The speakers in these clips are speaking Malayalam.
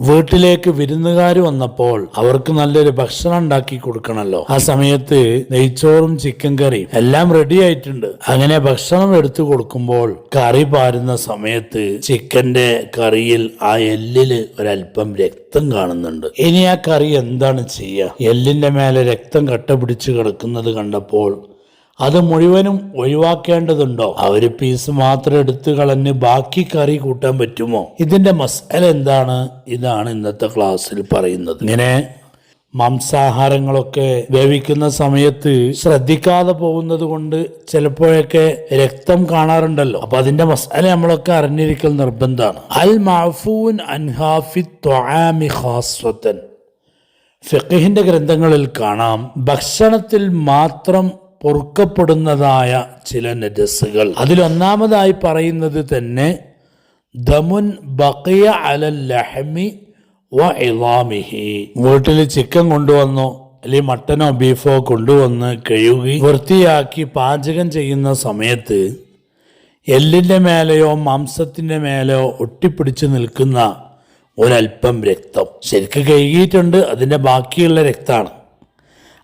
വീട്ടിലേക്ക് വിരുന്നുകാർ വന്നപ്പോൾ അവർക്ക് നല്ലൊരു ഭക്ഷണം ഉണ്ടാക്കി കൊടുക്കണമല്ലോ ആ സമയത്ത് നെയ്ച്ചോറും ചിക്കൻ കറിയും എല്ലാം റെഡി ആയിട്ടുണ്ട്. അങ്ങനെ ഭക്ഷണം എടുത്തു കൊടുക്കുമ്പോൾ കറി പാരുന്ന സമയത്ത് ചിക്കന്റെ കറിയിൽ ആ എല്ലിൽ ഒരല്പം രക്തം കാണുന്നുണ്ട്. ഇനി ആ കറി എന്താണ് ചെയ്യുക? എല്ലിന്റെ മേലെ രക്തം കട്ട പിടിച്ച് കിടക്കുന്നത് കണ്ടപ്പോൾ അത് മുഴുവനും ഒഴിവാക്കേണ്ടതുണ്ടോ? അവർ പീസ് മാത്രം എടുത്തു കളഞ്ഞ് ബാക്കി കറി കൂട്ടാൻ പറ്റുമോ? ഇതിന്റെ മസാല എന്താണ്? ഇതാണ് ഇന്നത്തെ ക്ലാസ്സിൽ പറയുന്നത്. ഇങ്ങനെ മാംസാഹാരങ്ങളൊക്കെ വേവിക്കുന്ന സമയത്ത് ശ്രദ്ധിക്കാതെ പോകുന്നത് കൊണ്ട് ചിലപ്പോഴൊക്കെ രക്തം കാണാറുണ്ടല്ലോ. അപ്പൊ അതിന്റെ മസാല നമ്മളൊക്കെ അറിഞ്ഞിരിക്കൽ നിർബന്ധമാണ്. അൽ മാഫൂൻ അൻഹാഫി ഫിഖഹിന്റെ ഗ്രന്ഥങ്ങളിൽ കാണാം ഭക്ഷണത്തിൽ മാത്രം പൊറുക്കപ്പെടുന്നതായ ചില നജസ്സുകൾ. അതിലൊന്നാമതായി പറയുന്നത് തന്നെ ദമുൻ ബക്കിയ അലൽ ലഹമി വ ഇലാമിഹി വീട്ടിൽ ചിക്കൻ കൊണ്ടുവന്നു അല്ലെങ്കിൽ മട്ടനോ ബീഫോ കൊണ്ടുവന്ന് കഴുകി വൃത്തിയാക്കി പാചകം ചെയ്യുന്ന സമയത്ത് എല്ലിന്റെ മേലെയോ മാംസത്തിന്റെ മേലെയോ ഒട്ടിപ്പിടിച്ച് നിൽക്കുന്ന ഒരല്പം രക്തം. ശരിക്ക് കഴുകിയിട്ടുണ്ട് അതിന്റെ ബാക്കിയുള്ള രക്തമാണ്.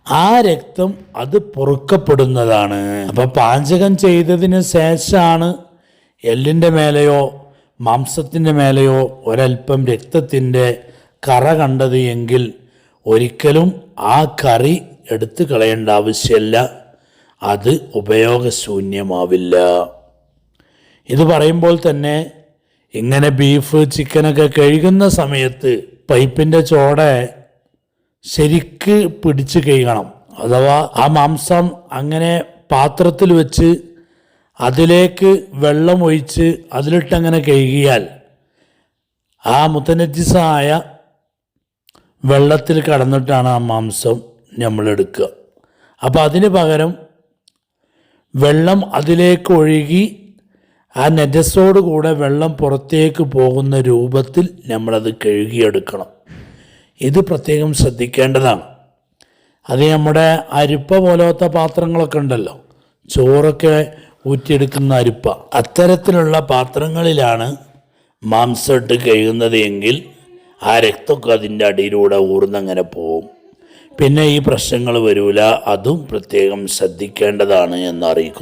ആ രക്തം അത് പൊറുക്കപ്പെടുന്നതാണ്. അപ്പോൾ പാചകം ചെയ്തതിന് ശേഷമാണ് എല്ലിന്റെ മേലെയോ മാംസത്തിന്റെ മേലെയോ ഒരല്പം രക്തത്തിന്റെ കറ കണ്ടത് എങ്കിൽ ഒരിക്കലും ആ കറി എടുത്തു കളയേണ്ട ആവശ്യമില്ല. അത് ഉപയോഗശൂന്യമാവില്ല. ഇത് പറയുമ്പോൾ തന്നെ ഇങ്ങനെ ബീഫ് ചിക്കനൊക്കെ കഴുകുന്ന സമയത്ത് പൈപ്പിന്റെ ചോട ശരിക്ക് പിടിച്ച് കഴുകണം. അഥവാ ആ മാംസം അങ്ങനെ പാത്രത്തിൽ വെച്ച് അതിലേക്ക് വെള്ളം ഒഴിച്ച് അതിലിട്ടങ്ങനെ കഴുകിയാൽ ആ മുത്തനജിസായ വെള്ളത്തിൽ കടന്നിട്ടാണ് ആ മാംസം നമ്മൾ എടുക്കുക അപ്പോൾ അതിന് പകരം വെള്ളം അതിലേക്ക് ഒഴുകി ആ നജസോട് കൂടെ വെള്ളം പുറത്തേക്ക് പോകുന്ന രൂപത്തിൽ നമ്മളത് കഴുകിയെടുക്കണം. ഇത് പ്രത്യേകം ശ്രദ്ധിക്കേണ്ടതാണ്. അത് നമ്മുടെ അരിപ്പ പോലത്തെ പാത്രങ്ങളൊക്കെ ഉണ്ടല്ലോ. ചോറൊക്കെ ഊറ്റിയെടുക്കുന്ന അരിപ്പ. അത്തരത്തിലുള്ള പാത്രങ്ങളിലാണ് മാംസം ഇട്ട് കഴുകുന്നത് എങ്കിൽ ആ രക്തമൊക്കെ അതിന്റെ അടിയിലൂടെ ഊർന്നങ്ങനെ പോവും. പിന്നെ ഈ പ്രശ്നങ്ങൾ വരൂല. അതും പ്രത്യേകം ശ്രദ്ധിക്കേണ്ടതാണ് എന്നറിയിക്കുന്നു.